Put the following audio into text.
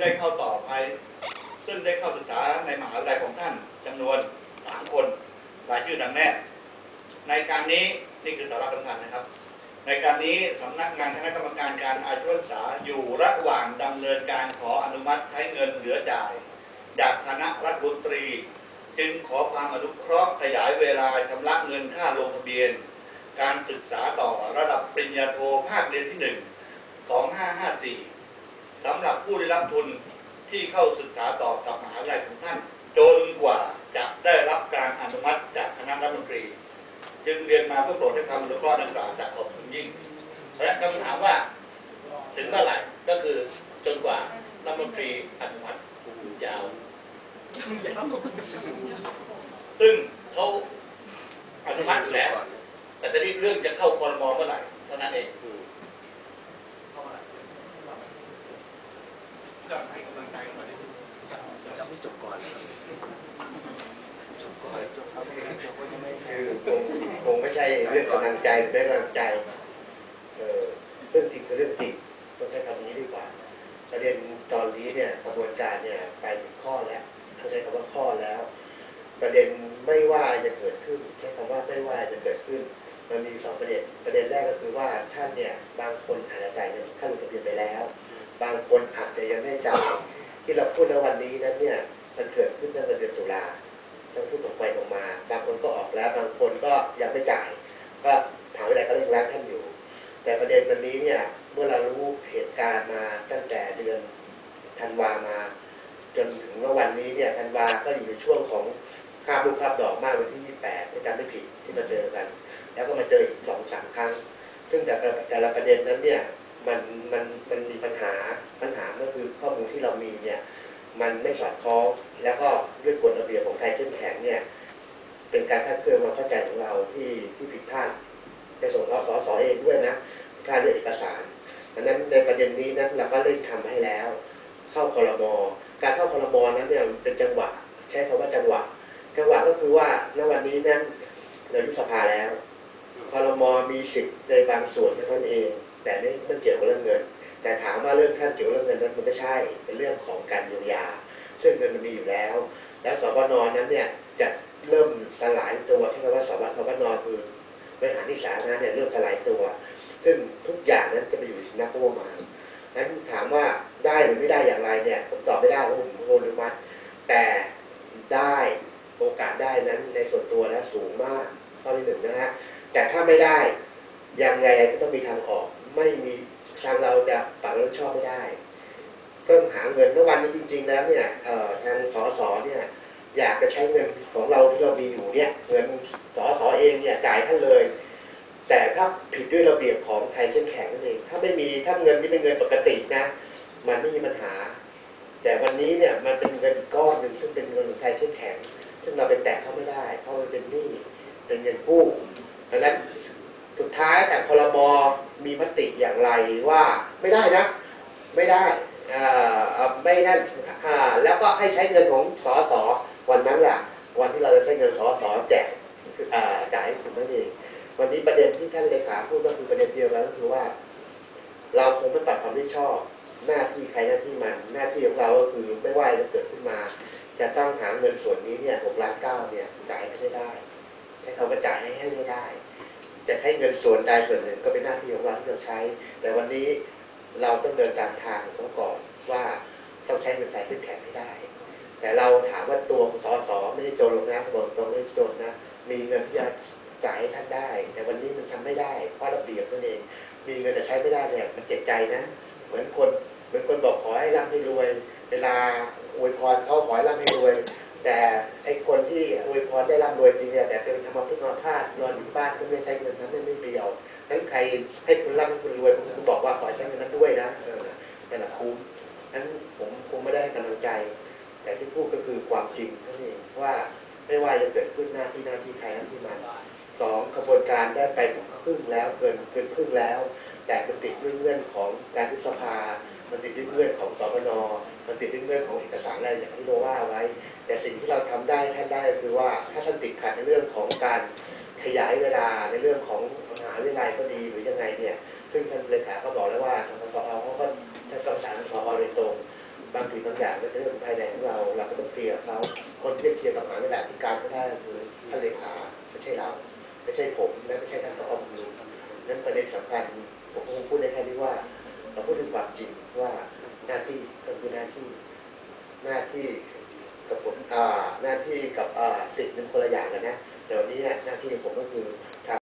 ได้เข้าต่อภายซึ่งได้เข้าศึกษาในมหาวิทยาลัยของท่านจำนวนสามคนรายชื่อดังแน่ในการนี้นี่คือสาระสำคัญนะครับ ในการนี้สำนักงานคณะกรรมการการอาชีวศึกษาอยู่ระหว่างดำเนินการขออนุมัติใช้เงินเหลือจ่าย จากคณะรัฐมนตรี จึงขอความอนุเคราะห์ขยายเวลาชำระเงินค่าลงทะเบียน การศึกษาต่อระดับปริญญาโทภาคเรียนที่ 1 2554 สำหรับผู้ได้รับทุนที่เข้าศึกษาต่อกับมหาวิทยาลัยของท่าน จนกว่าจะได้รับการอนุมัติจากคณะรัฐมนตรี จึงเรียนมาเพื่อโปรดให้ความอนุเคราะห์ดังกล่าวจากขอบคุณยิ่งและคำถามว่าถึงเมื่อไหร่ก็คือจนกว่ารัฐมนตรีอนุมัติยาว ซึ่งเขาอนุมัติอยู่แล้ว แต่ตอนนี้เรื่องจะเข้าคอรมอเมื่อไหร่เท่านั้นเอง จะไม่จบก่อนนะครับจบก่อนจบ คือคงคงไม่ใช่เรื่องกำลังใจหรือไม่กำลังใจเออเรื่องจริงคือเรื่องจริงต้องใช้คำนี้ดีกว่าประเด็นตอนนี้เนี่ยกระบวนการเนี่ยไปถึงข้อแล้วเขาใช้คำว่าข้อแล้ว ประเด็นไม่ว่าจะเกิดขึ้น ใช้คำว่าไม่ว่าจะเกิดขึ้น มันมีสองประเด็นประเด็นแรกก็คือว่าท่านเนี่ยบางคนอาจจะจ่ายเงินค่าลงทะเบียนไปแล้ว บางคนอาจจะยังไม่จ่ายที่เราพูดในวันนี้นั้นเนี่ยมันเกิดขึ้นตั้งแต่เดือนตุลา ต้องพูดตรงไปตรงมา บางคนก็ออกแล้ว บางคนก็ยังไม่จ่าย ก็ถามวิทยายก็เร่งรัดท่านอยู่ แต่ประเด็นวันนี้เนี่ยเมื่อเรารู้เหตุการณ์มาตั้งแต่เดือนธันวามา จนถึงเมื่อวันนี้เนี่ยธันวาก็อยู่ในช่วงของคาบลูกคาบดอกมากวันที่ 28ถ้าจำไม่ผิดที่มาเจอกัน แล้วก็มาเจออีกสองสามครั้ง ซึ่งแต่แต่ละประเด็นนั้นเนี่ยมันมันมันมีปัญหาปัญหาก็คือข้อมูลที่เรามีเนี่ย มันไม่สอดคล้อง แล้วก็ด้วยกฎระเบียบของไทยเข้มแข็งเนี่ยเป็นการคาดเคลื่อนความเข้าใจของเราที่ที่ผิดพลาดในส่วนของสสเองด้วยนะผิดพลาดด้วยเอกสารดังนั้นในประเด็นนี้นั้นเราก็เร่งทำให้แล้ว เข้าคอรมอการเข้าคอรมอนั้นเนี่ยเป็นจังหวะใช้คำว่าจังหวะ จังหวะก็คือว่าณวันนี้นั้นเรายุบสภาแล้วคอรมอมีสิทธิ์ในบางส่วนเท่านั้นเอง แต่ไม่ไม่เกี่ยวกับเรื่องเงิน แต่ถามว่าเรื่องท่านเกี่ยวเรื่องเงินนั้นมันไม่ใช่เป็นเรื่องของการเยียวยา ซึ่งเงินมันมีอยู่แล้ว แล้วสบนนั้นเนี่ยจะเริ่มสลายตัวที่คำว่าสบสบนคือบริหารที่สาธารณะเนี่ยเริ่มสลายตัว ซึ่งทุกอย่างนั้นจะไปอยู่ที่นักงบประมาณนั้นถามว่าได้หรือไม่ได้อย่างไรเนี่ยผมตอบไม่ได้เพราะผมโอนุมัติแต่ได้โอกาสได้นั้นในส่วนตัวแล้วสูงมากข้อที่หนึ่งนะฮะแต่ถ้าไม่ได้ยังไงก็ต้องมีทางออกไม่มี ทางเราจะปักรับชอบไม่ได้ต้องหาเงินเมื่อวันนี้จริง ๆ แล้วเนี่ยทางสสเนี่ยอยากจะใช้เงินของเราที่เรามีอยู่เนี่ยเงินสสเองเนี่ยจ่ายท่านเลย แต่ถ้าผิดด้วยระเบียบของไทยเข้มแข็งนั่นเองถ้าไม่มีถ้าเงินที่เป็นเงินปกตินะ มันไม่มีปัญหา แต่วันนี้เนี่ยมันเป็นเงินก้อนหนึ่งซึ่งเป็นเงินของไทยเข้มแข็ง ซึ่งเราไปแตะเขาไม่ได้ เพราะมันเป็นหนี้เป็นเงินกู้ดังนั้นสุดท้ายแต่พลม มีมติอย่างไรว่าไม่ได้นะ ไม่ได้อ่าไม่นั่นอ่าแล้วก็ให้ใช้เงินของสอสอวันนั้นแหละวันที่เราจะใช้เงินสอสอแจกอ่าจ่ายให้คุณนั่นเองวันนี้ประเด็นที่ท่านเลขาพูดก็คือประเด็นเดียวกันก็คือว่า เราคงไม่ปัดความไม่ชอบหน้าที่ใครหน้าที่มันหน้าที่ของเราก็คือไม่ว่าจะเกิดขึ้นมา จะต้องหาเงินส่วนนี้เนี่ยหกล้านเก้าเนี่ยจ่ายให้ได้ ใช้คำว่าจ่ายให้ให้ได้ ใช้เงินส่วนใดส่วนหนึ่งก็เป็นหน้าที่ของเราที่เราใช้ แต่วันนี้เราต้องเดินตามทางของเขาก่อนว่าต้องใช้เงินไทยขึ้นแข็งให้ได้ แต่เราถามว่าตัวขอสสไม่ได้โจรหรอกนะบอกตรงไม่ได้โจรนะมีเงินที่จะจ่ายให้ท่านได้ แต่วันนี้มันทำไม่ได้เพราะระเบียบนั่นเอง มีเงินแต่ใช้ไม่ได้เนี่ยมันเจ็บใจนะ เหมือนคนเหมือนคนบอกขอให้ร่ำให้รวย เวลาอวยพรเขาขอให้ร่ำให้รวย แต่ไอ้คนที่อวยพรได้ร่ำรวยจริงเนี่ยแต่เป็นทำมพื่อนอนพลานอนอยู่บ้านก็ไม่ใช้เงินนั้นไม่เปรียวนั้นใครให้คุณร่ำให้คุณรวยผมก็บอกว่าขอใช้เงินนั้นด้วยนะแต่ละคุ้มนั้นผมคงไม่ได้ให้กำลังใจ แต่ที่พูดก็คือความจริงนั่นเองว่าไม่ว่าจะเกิดขึ้นหน้าที่หน้าที่ใครหน้าที่มันสองกระบวนการได้ไปถึงครึ่งแล้วเกินเกินครึ่งแล้ว แต่มันติดเงื่อนของการยุบสภา มันติดเงื่อนของสปนมันติดเงื่อนของเอกสารอะไรอย่างที่เราว่าไว้ แต่สิ่งที่เราทำได้ท่านได้ก็คือว่าถ้าท่านติดขัดในเรื่องของการขยายเวลาในเรื่องของมหาวิทยาลัยก็ดีหรือยังไงเนี่ย ซึ่งท่านเลขาก็บอกแล้วว่าทางสอเขาก็ท่านกำชับสอโดยตรงบางทีบางอย่างเป็นเรื่องภายในของเราเราก็ต้องเคลียร์เขาคนที่จะเคลียร์กับมหาวิทยาลัยที่การก็ได้คือท่านเลขาไม่ใช่เราไม่ใช่ผมและไม่ใช่ท่านผอมรู้นั้นประเด็นสำคัญผมคงพูดได้แค่นี้ว่า เราพูดถึงความจริงว่าที่ก็คือหน้าที่ หน้าที่กับผมอ่า หน้าที่กับอ่าสิทธิ์เป็นคนละอย่างกันนะแต่วันนี้เนี่ยหน้าที่ของผมก็คือ